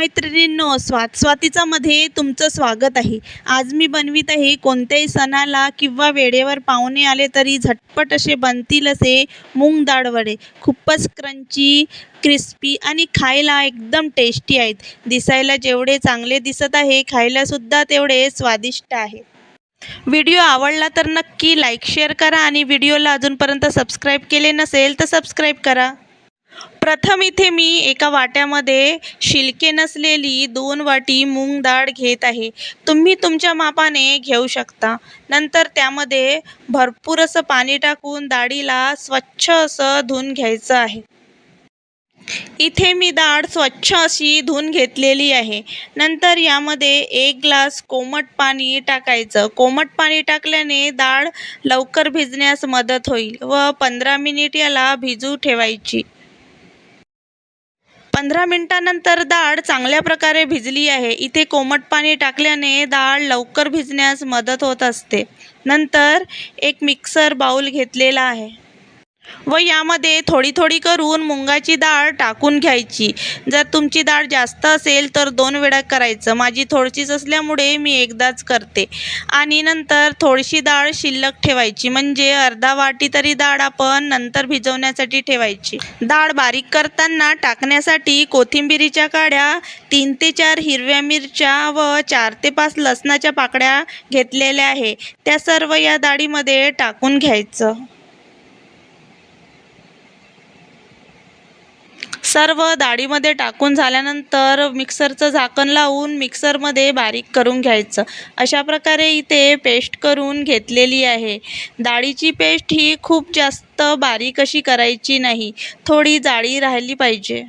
मैत्रिणींनो स्वात स्वातीचा मध्ये तुमचं स्वागत आहे. आज मी बनवित आहे कोणत्याही सणाला किंवा वेळेवर पाहुणे आले तरी झटपट असे बनतील असे मूग डाळ वडे खूपच क्रंची क्रिस्पी आणि खायला एकदम टेस्टी आहेत. दिसायला जेवढे चांगले दिसत आहे खायलासुद्धा तेवढे स्वादिष्ट आहे. व्हिडिओ आवडला तर नक्की लाईक शेअर करा आणि व्हिडिओला अजूनपर्यंत सबस्क्राईब केले नसेल तर सबस्क्राईब करा. प्रथम इथे मी एका वाट्यामध्ये शिलके नसलेली दोन वाटी मूग डाळ घेत आहे. तुम्ही तुमच्या मापाने घेऊ शकता. नंतर त्यामध्ये भरपूर असं पाणी टाकून डाळीला स्वच्छ असं धुवून घ्यायचं आहे. इथे मी डाळ स्वच्छ अशी धुवून घेतलेली आहे. नंतर यामध्ये एक ग्लास कोमट पाणी टाकायचं. कोमट पाणी टाकल्याने डाळ लवकर भिजण्यास मदत होईल व पंधरा मिनिट याला भिजू ठेवायची. पंधरा मिनटानंतर डाळ चांगल्या प्रकारे भिजली आहे. इथे कोमट पाणी टाकल्याने डाळ लवकर भिजण्यास मदत होत असते. नंतर एक मिक्सर बाऊल घेतलेला आहे. व यामध्ये थोडी थोडी करून मुगाची डाळ टाकून घ्यायची. जर तुमची डाळ जास्त असेल तर दोन वेळा करायचं. माझी थोडीशीच असल्यामुळे मी एकदाच करते. आणि नंतर थोडीशी डाळ शिल्लक ठेवायची. म्हणजे अर्धा वाटी तरी डाळ आपण नंतर भिजवण्यासाठी ठेवायची. डाळ बारीक करताना टाकण्यासाठी कोथिंबिरीच्या काड्या तीन ते चार हिरव्या मिरच्या व चार ते पाच लसणाच्या पाकळ्या घेतलेल्या आहे. त्या सर्व या डाळीमध्ये टाकून घ्यायचं. सर्व डाळीमध्ये टाकून झाल्यानंतर मिक्सरचं झाकण लावून मिक्सरमध्ये बारीक करून घ्यायचं. अशा प्रकारे इथे पेस्ट करून घेतलेली आहे. डाळीची पेस्ट ही खूप जास्त बारीक अशी करायची नाही. थोडी जाळी राहिली पाहिजे.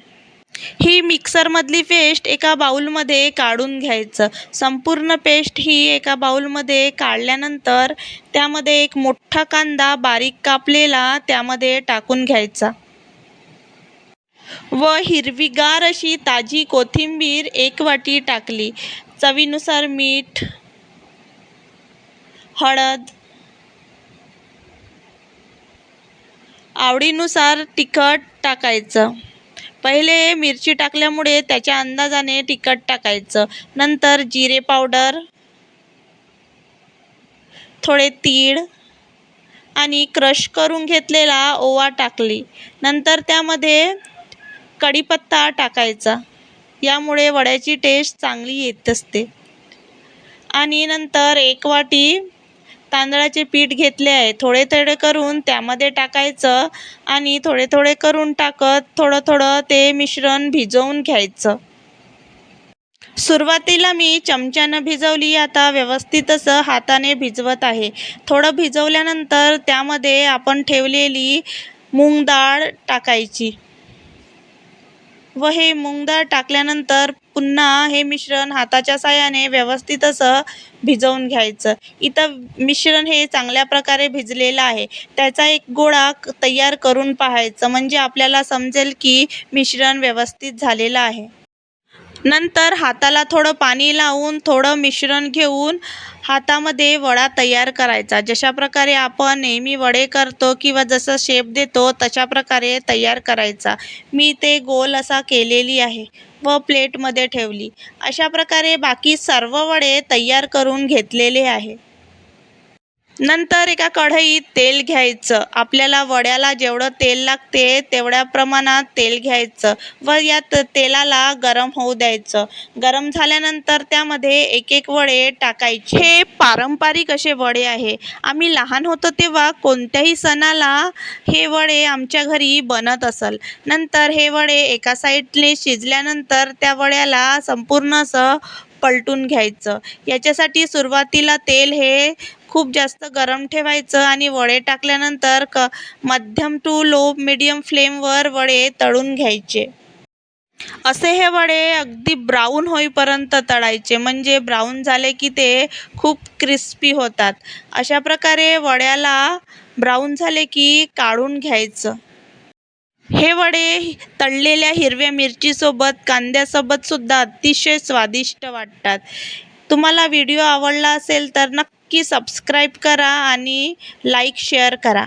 ही मिक्सरमधली पेस्ट एका बाऊलमध्ये काढून घ्यायचं. संपूर्ण पेस्ट ही एका बाऊलमध्ये काढल्यानंतर त्यामध्ये एक मोठा कांदा बारीक कापलेला त्यामध्ये टाकून घ्यायचा. व हिरवीगार अशी ताजी कोथिंबीर एक वाटी टाकली. चवीनुसार मीठ हळद आवडीनुसार तिखट टाकायचं. पहिले मिरची टाकल्यामुळे त्याच्या अंदाजाने तिखट टाकायचं. नंतर जिरे पावडर थोडे तीळ आणि क्रश करून घेतलेला ओवा टाकली. नंतर त्यामध्ये कढीपत्ता टाकायचा. यामुळे वड्याची टेस्ट चांगली येत असते. आणि नंतर एक वाटी तांदळाचे पीठ घेतले आहे. थोडे थोडे करून त्यामध्ये टाकायचं आणि थोडे थोडे करून टाकत थोडं थोडं ते मिश्रण भिजवून घ्यायचं. सुरुवातीला मी चमच्यानं भिजवली. आता व्यवस्थित असं हाताने भिजवत आहे. थोडं भिजवल्यानंतर त्यामध्ये आपण ठेवलेली मूग डाळ टाकायची. व हे मूग टाकल्यानंतर पुन्हा हे मिश्रण हाताच्या साहाय्याने व्यवस्थित असं भिजवून घ्यायचं. इथं मिश्रण हे चांगल्या प्रकारे भिजलेलं आहे. त्याचा एक गोळा तयार करून पाहायचं. म्हणजे आपल्याला समजेल की मिश्रण व्यवस्थित झालेलं आहे. नंतर हाताला थोडं पाणी लावून थोडं मिश्रण घेऊन हातामध्ये वडा तयार करायचा. जशा प्रकारे आपण नेहमी वडे करतो किंवा जसं शेप देतो तशा प्रकारे तयार करायचा. मी ते गोल असा केलेली आहे व प्लेटमध्ये ठेवली. अशा प्रकारे बाकी सर्व वडे तयार करून घेतलेले आहे. नंतर एका कढईत तेल घ्यायचं. आपल्याला वड्याला जेवढं तेल लागते तेवढ्या प्रमाणात तेल घ्यायचं व या तेलाला गरम होऊ द्यायचं. गरम झाल्यानंतर त्यामध्ये एक एक वडे टाकायचे. हे पारंपरिक असे वडे आहे. आम्ही लहान होतो तेव्हा कोणत्याही सणाला हे वडे आमच्या घरी बनत असल. नंतर हे वडे एका साईडने शिजल्यानंतर त्या वड्याला संपूर्ण असं पलटून घ्यायचं. याच्यासाठी सुरुवातीला तेल हे खूप जास्त गरम ठेवायचं आणि वडे टाकल्यानंतर क मध्यम टू लो मिडियम फ्लेमवर वडे तळून घ्यायचे. असे हे वडे अगदी ब्राऊन होईपर्यंत तळायचे. म्हणजे ब्राऊन झाले की ते खूप क्रिस्पी होतात. अशा प्रकारे वड्याला ब्राऊन झाले की काढून घ्यायचं. हे वडे तळलेल्या हिरव्या मिरचीसोबत कांद्यासोबतसुद्धा अतिशय स्वादिष्ट वाटतात. तुम्हाला व्हिडिओ आवडला असेल तर नक्की सबस्क्राईब करा आणि लाईक शेअर करा.